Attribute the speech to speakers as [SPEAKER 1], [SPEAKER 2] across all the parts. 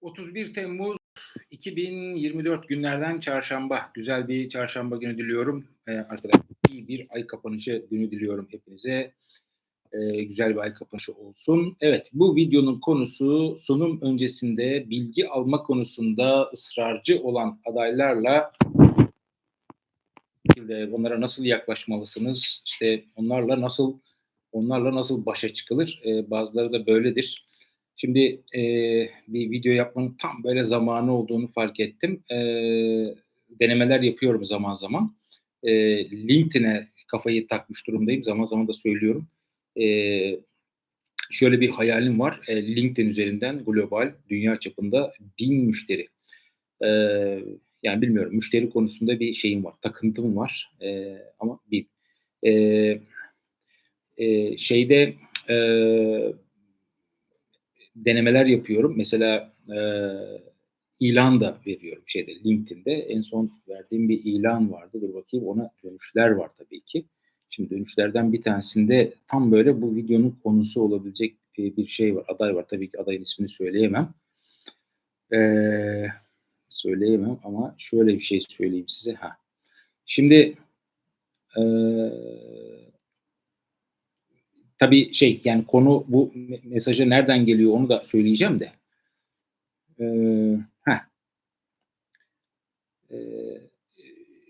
[SPEAKER 1] 31 Temmuz 2024 günlerden çarşamba. Güzel bir çarşamba günü diliyorum. Ee, arkadaşlar iyi bir ay kapanışı günü diliyorum hepinize. Ee, güzel bir ay kapanışı olsun. Evet bu videonun konusu sunum öncesinde bilgi alma konusunda ısrarcı olan adaylarla onlara nasıl yaklaşmalısınız? İşte onlarla nasıl onlarla nasıl başa çıkılır? Ee, bazıları da böyledir. Şimdi e, bir video yapmanın tam böyle zamanı olduğunu fark ettim. E, denemeler yapıyorum zaman zaman. E, LinkedIn'e kafayı takmış durumdayım. Zaman zaman da söylüyorum. E, şöyle bir hayalim var. E, LinkedIn üzerinden global, dünya çapında bin müşteri. E, yani bilmiyorum müşteri konusunda bir şeyim var, takıntım var. E, ama bir e, e, şeyde e, denemeler yapıyorum. Mesela e, ilan da veriyorum şeyde LinkedIn'de. En son verdiğim bir ilan vardı. Dur bakayım ona dönüşler var tabii ki. Şimdi dönüşlerden bir tanesinde tam böyle bu videonun konusu olabilecek bir şey var. Aday var. Tabii ki adayın ismini söyleyemem. Ee, söyleyemem ama şöyle bir şey söyleyeyim size. Ha. Şimdi eee tabii şey yani konu bu mesaja nereden geliyor onu da söyleyeceğim de. Ee. Ee,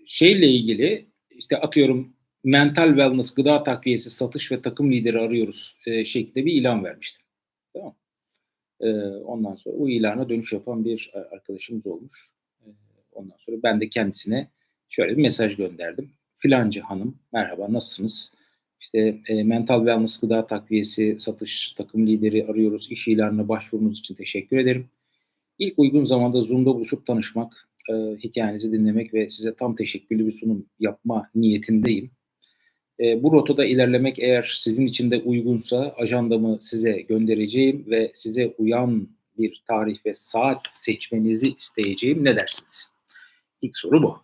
[SPEAKER 1] şeyle ilgili işte atıyorum mental wellness, gıda takviyesi, satış ve takım lideri arıyoruz e, şeklinde bir ilan vermiştim. Tamam ee, Ondan sonra o ilana dönüş yapan bir arkadaşımız olmuş. Ee, ondan sonra ben de kendisine şöyle bir mesaj gönderdim. Filancı hanım merhaba nasılsınız? İşte e, mental wellness gıda takviyesi, satış takım lideri arıyoruz. İş ilanına başvurunuz için teşekkür ederim. İlk uygun zamanda Zoom'da buluşup tanışmak, e, hikayenizi dinlemek ve size tam teşekkürlü bir sunum yapma niyetindeyim. E, bu rotada ilerlemek eğer sizin için de uygunsa ajandamı size göndereceğim ve size uyan bir tarih ve saat seçmenizi isteyeceğim. Ne dersiniz? İlk soru bu.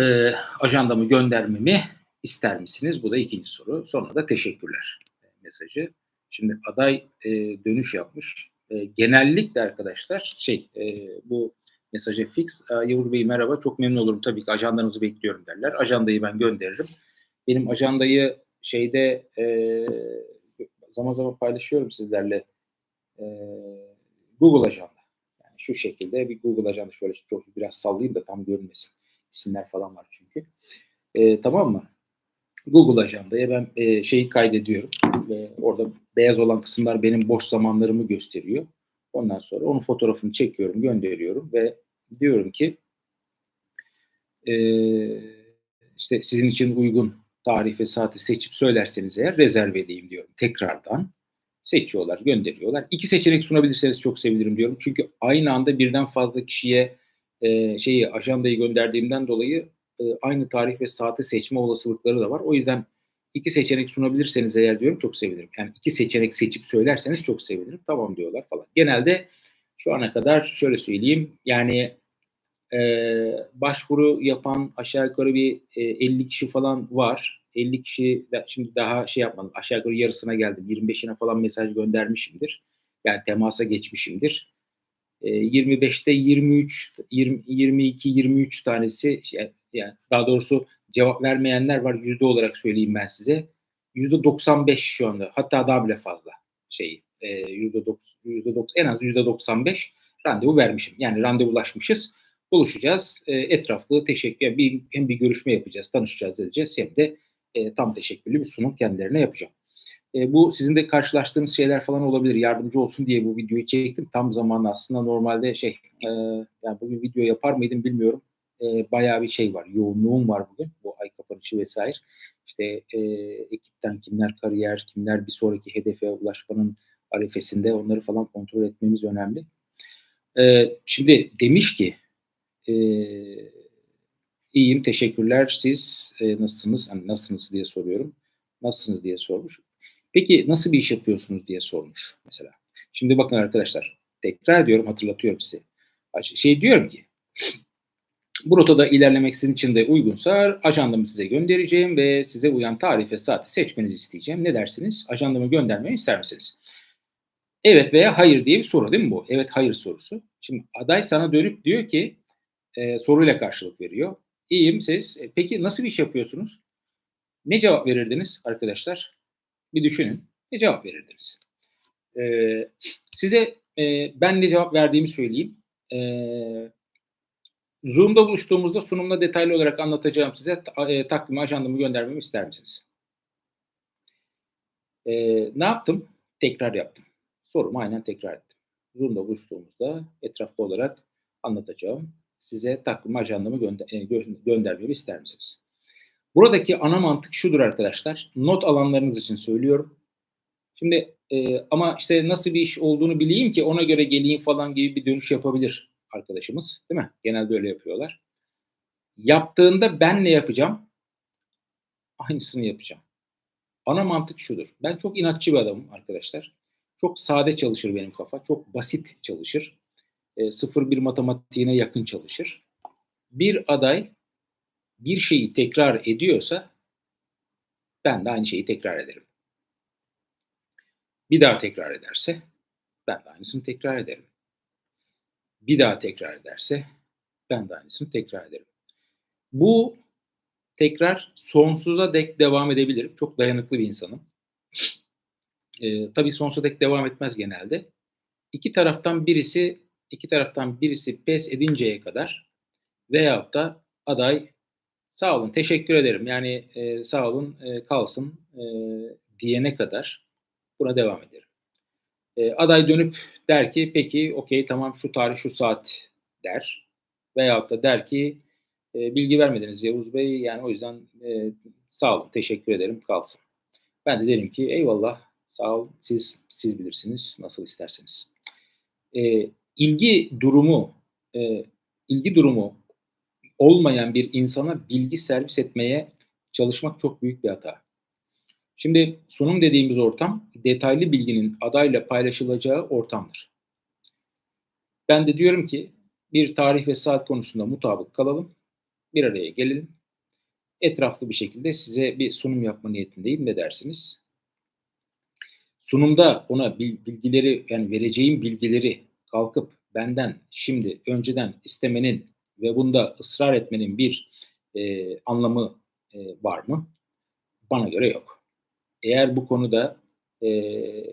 [SPEAKER 1] E, ajandamı göndermemi ister misiniz? Bu da ikinci soru. Sonra da teşekkürler mesajı. Şimdi aday e, dönüş yapmış. E, genellikle arkadaşlar şey e, bu mesaja fix. E, Yavuz Bey merhaba çok memnun olurum tabii ki ajandanızı bekliyorum derler. Ajandayı ben gönderirim. Benim ajandayı şeyde e, zaman zaman paylaşıyorum sizlerle e, Google ajanda. Yani şu şekilde bir Google ajanda şöyle çok biraz sallayayım da tam görünmesin. İsimler falan var çünkü. E, tamam mı? Google Ajanda'ya ben e, şeyi kaydediyorum. ve orada beyaz olan kısımlar benim boş zamanlarımı gösteriyor. Ondan sonra onun fotoğrafını çekiyorum, gönderiyorum ve diyorum ki e, işte sizin için uygun tarih ve saati seçip söylerseniz eğer rezerve edeyim diyorum tekrardan. Seçiyorlar, gönderiyorlar. İki seçenek sunabilirseniz çok sevinirim diyorum. Çünkü aynı anda birden fazla kişiye e, şeyi ajandayı gönderdiğimden dolayı e, aynı tarih ve saati seçme olasılıkları da var. O yüzden iki seçenek sunabilirseniz eğer diyorum çok sevinirim. Yani iki seçenek seçip söylerseniz çok sevinirim. Tamam diyorlar falan. Genelde şu ana kadar şöyle söyleyeyim. Yani e, başvuru yapan aşağı yukarı bir e, 50 kişi falan var. 50 kişi şimdi daha şey yapmadım. Aşağı yukarı yarısına geldim. 25'ine falan mesaj göndermişimdir. Yani temasa geçmişimdir. 25'te 23, 20, 22, 23 tanesi şey, yani daha doğrusu cevap vermeyenler var yüzde olarak söyleyeyim ben size. Yüzde 95 şu anda hatta daha bile fazla şey yüzde yüzde en az yüzde 95 randevu vermişim. Yani randevulaşmışız. Buluşacağız. E, etraflı teşekkür bir hem bir görüşme yapacağız, tanışacağız edeceğiz hem de e, tam teşekkürlü bir sunum kendilerine yapacağım. E, bu sizin de karşılaştığınız şeyler falan olabilir. Yardımcı olsun diye bu videoyu çektim. Tam zamanlı aslında normalde şey e, yani bugün video yapar mıydım bilmiyorum. E, bayağı bir şey var. Yoğunluğum var bugün. Bu ay kapanışı vesaire. İşte e, ekipten kimler kariyer, kimler bir sonraki hedefe ulaşmanın arifesinde onları falan kontrol etmemiz önemli. E, şimdi demiş ki e, iyiyim teşekkürler siz e, nasılsınız? Hani nasılsınız diye soruyorum. Nasılsınız diye sormuş. Peki nasıl bir iş yapıyorsunuz diye sormuş mesela. Şimdi bakın arkadaşlar tekrar ediyorum hatırlatıyorum size. Şey diyorum ki bu rotada ilerlemek sizin için de uygunsa ajandamı size göndereceğim ve size uyan tarih ve saati seçmenizi isteyeceğim. Ne dersiniz? Ajandamı göndermeyi ister misiniz? Evet veya hayır diye bir soru değil mi bu? Evet hayır sorusu. Şimdi aday sana dönüp diyor ki e, soruyla karşılık veriyor. İyiyim siz. E, peki nasıl bir iş yapıyorsunuz? Ne cevap verirdiniz arkadaşlar? Bir düşünün. Ne cevap verirdiniz? E, size e, ben ne cevap verdiğimi söyleyeyim. E, Zoom'da buluştuğumuzda sunumda detaylı olarak anlatacağım size. E, takvimi, ajandamı göndermemi ister misiniz? E, ne yaptım? Tekrar yaptım. Sorumu aynen tekrar ettim. Zoom'da buluştuğumuzda etraflı olarak anlatacağım. Size takvim ajandamı gönder, e, gö- göndermemi ister misiniz? Buradaki ana mantık şudur arkadaşlar. Not alanlarınız için söylüyorum. Şimdi e, ama işte nasıl bir iş olduğunu bileyim ki ona göre geleyim falan gibi bir dönüş yapabilir arkadaşımız. Değil mi? Genelde öyle yapıyorlar. Yaptığında ben ne yapacağım? Aynısını yapacağım. Ana mantık şudur. Ben çok inatçı bir adamım arkadaşlar. Çok sade çalışır benim kafa. Çok basit çalışır. E, 0-1 matematiğine yakın çalışır. Bir aday bir şeyi tekrar ediyorsa ben de aynı şeyi tekrar ederim. Bir daha tekrar ederse ben de aynısını tekrar ederim. Bir daha tekrar ederse ben de aynısını tekrar ederim. Bu tekrar sonsuza dek devam edebilirim. Çok dayanıklı bir insanım. Ee, tabii sonsuza dek devam etmez genelde. İki taraftan birisi iki taraftan birisi pes edinceye kadar veyahut da aday sağ olun teşekkür ederim yani e, sağ olun e, kalsın e, diyene kadar buna devam ederim. E, aday dönüp der ki peki okey tamam şu tarih şu saat der. Veyahut da der ki e, bilgi vermediniz Yavuz Bey yani o yüzden e, sağ olun teşekkür ederim kalsın. Ben de derim ki eyvallah sağ olun siz siz bilirsiniz nasıl isterseniz. E, ilgi durumu e, ilgi durumu olmayan bir insana bilgi servis etmeye çalışmak çok büyük bir hata. Şimdi sunum dediğimiz ortam detaylı bilginin adayla paylaşılacağı ortamdır. Ben de diyorum ki bir tarih ve saat konusunda mutabık kalalım. Bir araya gelelim. Etraflı bir şekilde size bir sunum yapma niyetindeyim. Ne dersiniz? Sunumda ona bilgileri yani vereceğim bilgileri kalkıp benden şimdi önceden istemenin ve bunda ısrar etmenin bir e, anlamı e, var mı? Bana göre yok. Eğer bu konuda e,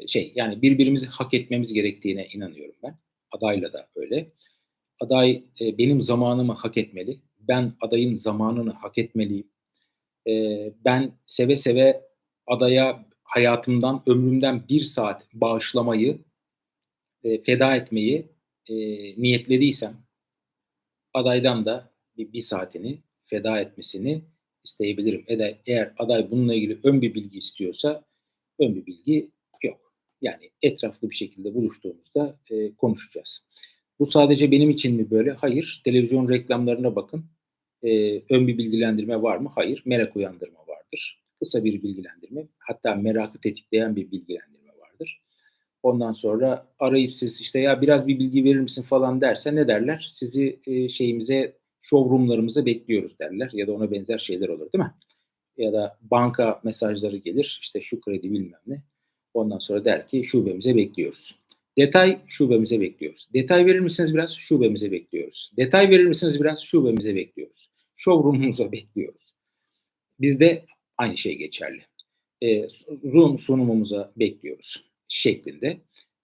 [SPEAKER 1] şey yani birbirimizi hak etmemiz gerektiğine inanıyorum ben. Adayla da öyle. Aday e, benim zamanımı hak etmeli. Ben adayın zamanını hak etmeliyim. E, ben seve seve adaya hayatımdan, ömrümden bir saat bağışlamayı, e, feda etmeyi e, niyetlediysem adaydan da bir, bir saatini feda etmesini isteyebilirim. Eğer, eğer aday bununla ilgili ön bir bilgi istiyorsa ön bir bilgi yok. Yani etraflı bir şekilde buluştuğumuzda e, konuşacağız. Bu sadece benim için mi böyle? Hayır. Televizyon reklamlarına bakın. E, ön bir bilgilendirme var mı? Hayır. Merak uyandırma vardır. Kısa bir bilgilendirme. Hatta merakı tetikleyen bir bilgilendirme vardır. Ondan sonra arayıp siz işte ya biraz bir bilgi verir misin falan derse ne derler? Sizi e, şeyimize, showroomlarımıza bekliyoruz derler. Ya da ona benzer şeyler olur değil mi? Ya da banka mesajları gelir. işte şu kredi bilmem ne. Ondan sonra der ki şubemize bekliyoruz. Detay şubemize bekliyoruz. Detay verir misiniz biraz? Şubemize bekliyoruz. Detay verir misiniz biraz? Şubemize bekliyoruz. Showroom'umuza bekliyoruz. Bizde aynı şey geçerli. E, Zoom sunumumuza bekliyoruz şeklinde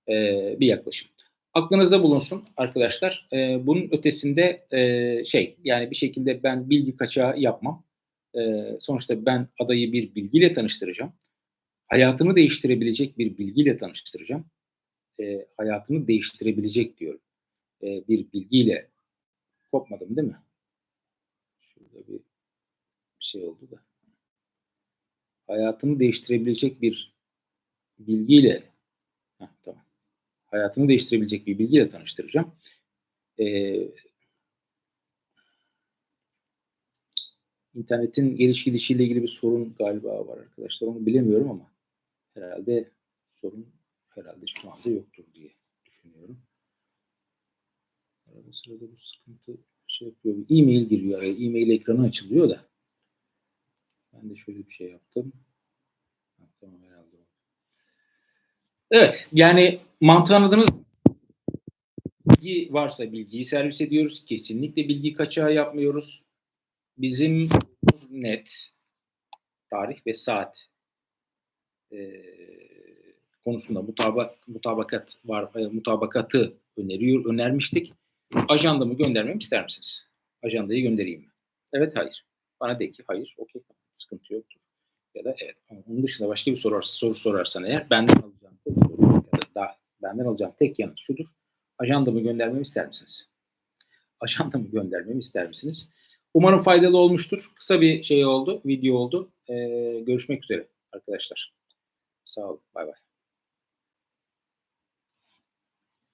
[SPEAKER 1] e, bir yaklaşım. Aklınızda bulunsun arkadaşlar. E, bunun ötesinde e, şey yani bir şekilde ben bilgi kaçağı yapmam. E, sonuçta ben adayı bir bilgiyle tanıştıracağım. Hayatını değiştirebilecek bir bilgiyle tanıştıracağım. E, hayatını değiştirebilecek diyorum. E, bir bilgiyle kopmadım değil mi? Şurada bir, bir şey oldu da. Hayatını değiştirebilecek bir bilgiyle Heh, tamam. Hayatını değiştirebilecek bir bilgiyle tanıştıracağım. Ee, internetin geliş gidişiyle ilgili bir sorun galiba var arkadaşlar. Onu bilemiyorum ama herhalde sorun herhalde şu anda yoktur diye düşünüyorum. Arada sırada bu sıkıntı şey yapıyor. E-mail giriyor. E-mail ekranı açılıyor da. Ben de şöyle bir şey yaptım. Evet yani mantığı anladınız? Bilgi varsa bilgiyi servis ediyoruz. Kesinlikle bilgi kaçağı yapmıyoruz. Bizim net tarih ve saat e, konusunda mutaba, mutabakat var e, mutabakatı öneriyor önermiştik. Ajandamı göndermemi ister misiniz? Ajandayı göndereyim mi? Evet hayır. Bana de ki hayır. Okey. Sıkıntı yoktur. Ya da evet. Onun dışında başka bir soru, soru sorarsan eğer benden alacağım tek soru ya da daha, benden alacağım tek yanıt şudur. Ajandamı göndermemi ister misiniz? Ajandamı göndermemi ister misiniz? Umarım faydalı olmuştur. Kısa bir şey oldu, video oldu. Ee, görüşmek üzere arkadaşlar. Sağ olun. Bay bay.